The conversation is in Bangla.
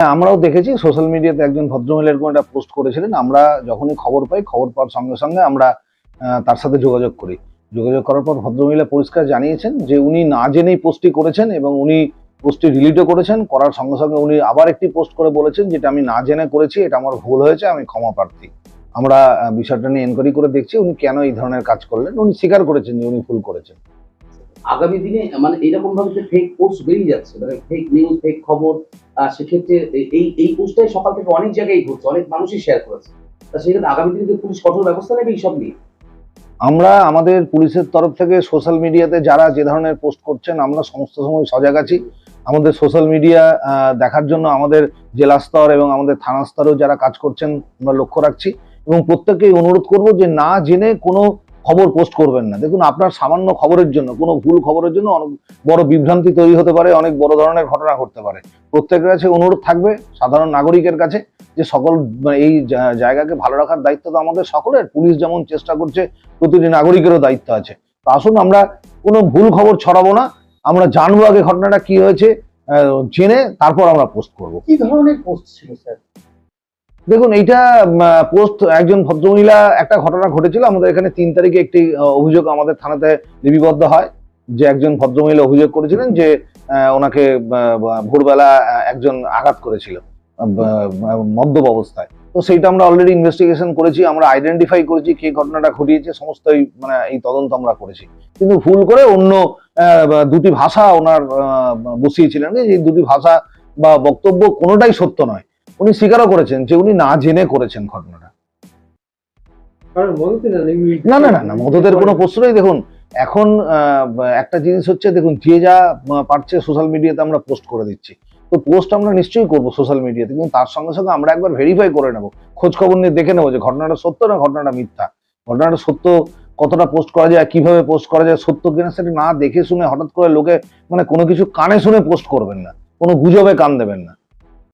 হ্যাঁ, আমরাও দেখেছি সোশ্যাল মিডিয়াতে একজন ভদ্রমহিলা এরকম একটা পোস্ট করেছিলেন আমরা যখনই খবর পাই খবর পাওয়ার সঙ্গে সঙ্গে আমরা তার সাথে যোগাযোগ করি। যোগাযোগ করার পর ভদ্রমহিলা পরিষ্কার জানিয়েছেন যে উনি না জেনেই পোস্টটি করেছেন এবং উনি পোস্টটি ডিলিটও করেছেন করার সঙ্গে সঙ্গে উনি আবার একটি পোস্ট করে বলেছেন যেটা আমি না জেনে করেছি এটা আমার ভুল হয়েছে আমি ক্ষমা প্রার্থী। আমরা বিষয়টা নিয়ে এনকোয়ারি করে দেখছি উনি কেন এই ধরনের কাজ করলেন উনি স্বীকার করেছেন যে উনি ভুল করেছেন। আগামী দিনে মানে এরকম ভাবে যে ফেক পোস্ট বেরিয়ে যাচ্ছে মানে ফেক নিউজ ফেক খবর সেক্ষেত্রে এই- এই পোস্টটাই সকাল থেকে অনেক জায়গায় ঘুরছে, অনেক মানুষই শেয়ার করেছে। তা সেক্ষেত্রে আগামী দিনে পুলিশ কঠোর ব্যবস্থা নেবে, এইসব নিয়ে? আমরা আমাদের পুলিশের তরফ থেকে সোশ্যাল মিডিয়াতে যারা যে ধরনের পোস্ট করছেন, আমরা সমস্ত সময় সজাগ আছি। আমাদের সোশ্যাল মিডিয়া দেখার জন্য আমাদের জেলা স্তর এবং আমাদের থানা স্তরেও যারা কাজ করছেন, আমরা লক্ষ্য রাখছি। এবং প্রত্যেককেই অনুরোধ করব যে না জেনে কোনো খবর পোস্ট করবেন না। দেখুন, আপনার সামান্য খবরের জন্য, কোনো ভুল খবরের জন্য অনেক বড় বিভ্রান্তি তৈরি হতে পারে, অনেক বড় ধরনের ঘটনা ঘটতে পারে। প্রত্যেকের কাছে অনুরোধ থাকবে, সাধারণ নাগরিকের কাছে, যে সকল মানে এই জায়গাকে ভালো রাখার দায়িত্ব তো আমাদের সকলের, পুলিশ যেমন চেষ্টা করছে, প্রতিটি নাগরিকেরও দায়িত্ব আছে। তো আসুন, আমরা কোনো ভুল খবর ছড়াবো না, আমরা জানব আগে ঘটনাটা কি হয়েছে জেনে তারপর আমরা পোস্ট করব। কি ধরনের পোস্ট ছিল, স্যার? দেখুন, এইটা পোস্ট একজন ভদ্রমহিলা একটা ঘটনা ঘটেছিল। আমাদের এখানে তিন তারিখে একটি অভিযোগ আমাদের থানাতে লিপিবদ্ধ হয়, যে একজন ভদ্রমহিলা অভিযোগ করেছিলেন যে ওনাকে ভোরবেলা একজন আঘাত করেছিল মদ্যপ অবস্থায়। তো সেইটা আমরা অলরেডি ইনভেস্টিগেশন করেছি, আমরা আইডেন্টিফাই করেছি কে ঘটনাটা ঘটিয়েছে সমস্ত মানে এই তদন্ত আমরা করেছি। কিন্তু ভুল করে অন্য দুটি ভাষা ওনার বসিয়েছিলেন যে দুটি ভাষা বা বক্তব্য কোনোটাই সত্য নয়। উনি স্বীকারও করেছেন যে উনি না জেনে করেছেন ঘটনাটা। না না না না মদতের কোনো প্রশ্নই দেখুন এখন একটা জিনিস হচ্ছে দেখুন যে যা পারছে সোশ্যাল মিডিয়াতে আমরা পোস্ট করে দিচ্ছি। তো পোস্ট আমরা নিশ্চয়ই করব সোশ্যাল মিডিয়াতে কিন্তু তার সঙ্গে সঙ্গে আমরা একবার ভেরিফাই করে নেব। খোঁজ খবর নিয়ে দেখে নেব যে ঘটনাটা সত্য না ঘটনাটা মিথ্যা। ঘটনাটা সত্য কতটা পোস্ট করা যায় কীভাবে পোস্ট করা যায় সত্য কিনা সেটা না দেখে শুনে হঠাৎ করে লোকে মানে কোনো কিছু কানে শুনে পোস্ট করবেন না। কোনো গুজবে কান দেবেন না।